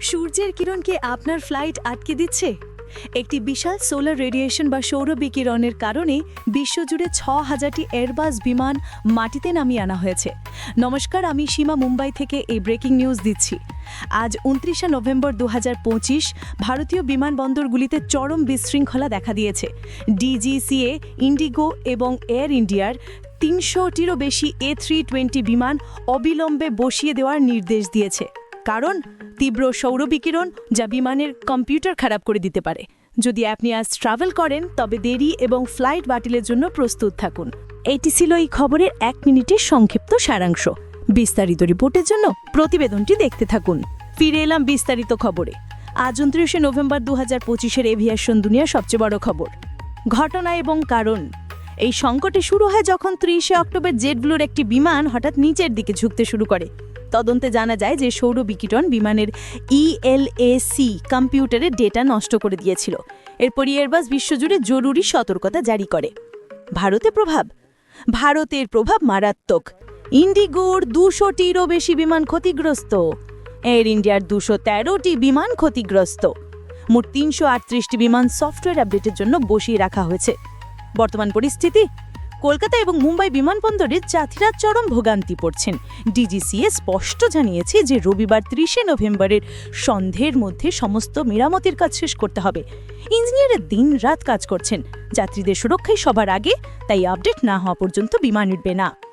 সূর্যের কিরণ কি আপনার ফ্লাইট আটকে দিচ্ছে? একটি বিশাল সোলার রেডিয়েশন বা সৌর বিকিরণের কারণে বিশ্বজুড়ে ছ হাজারটি এয়ারবাস বিমান মাটিতে নামিয়ে আনা হয়েছে। নমস্কার, আমি সীমা মুম্বাই থেকে এই ব্রেকিং নিউজ দিচ্ছি। আজ উনত্রিশে নভেম্বর দু হাজার পঁচিশ, ভারতীয় বিমানবন্দরগুলিতে চরম বিশৃঙ্খলা দেখা দিয়েছে। ডিজিসিএ, ইন্ডিগো এবং এয়ার ইন্ডিয়ার তিনশোটিরও বেশি এ থ্রি টোয়েন্টি বিমান অবিলম্বে বসিয়ে দেওয়ার নির্দেশ দিয়েছে। কারণ তীব্র সৌর বিকিরণ যা বিমানের কম্পিউটার খারাপ করে দিতে পারে। যদি আপনি আজ ট্রাভেল করেন, তবে দেরি এবং ফ্লাইট বাতিলের জন্য প্রস্তুত থাকুন। এটি ছিল এই খবরের এক মিনিটের সংক্ষিপ্ত সারাংশ। বিস্তারিত রিপোর্টের জন্য প্রতিবেদনটি দেখতে থাকুন। ফিরে এলাম বিস্তারিত খবরে। আজ উনত্রিশে নভেম্বর দু হাজার পঁচিশের এভিয়েশন দুনিয়ার সবচেয়ে বড় খবর। ঘটনা এবং কারণ। এই সংকটে শুরু হয় যখন ত্রিশে অক্টোবর জেটব্লুর একটি বিমান হঠাৎ নিচের দিকে ঝুঁকতে শুরু করে। তদন্তে জানা যায় যে সৌর বিকিরণ বিমানের E ইএলএসি কম্পিউটারের ডেটা নষ্ট করে দিয়েছিল। এরপর এয়ারবাস বিশ্বজুড়ে জরুরি সতর্কতা জারি করে। ভারতে প্রভাব? ভারতের প্রভাব মারাত্মক। ইন্ডিগোর দুশোটিরও বেশি বিমান ক্ষতিগ্রস্ত। এয়ার ইন্ডিয়ার দুশো তেরোটি বিমান ক্ষতিগ্রস্ত। মোট তিনশো আটত্রিশটি বিমান সফটওয়্যার আপডেটের জন্য বসিয়ে রাখা হয়েছে। বর্তমান পরিস্থিতি? কলকাতা এবং মুম্বাই বিমানবন্দরে যাত্রীরা চরম ভোগান্তি পড়ছেন। ডিজিসিএ স্পষ্ট জানিয়েছে যে রবিবার ত্রিশে নভেম্বরের সন্ধের মধ্যে সমস্ত মেরামতির কাজ শেষ করতে হবে। ইঞ্জিনিয়ারের দিন রাত কাজ করছেন। যাত্রীদের সুরক্ষাই সবার আগে, তাই আপডেট না হওয়া পর্যন্ত বিমান উঠবে না।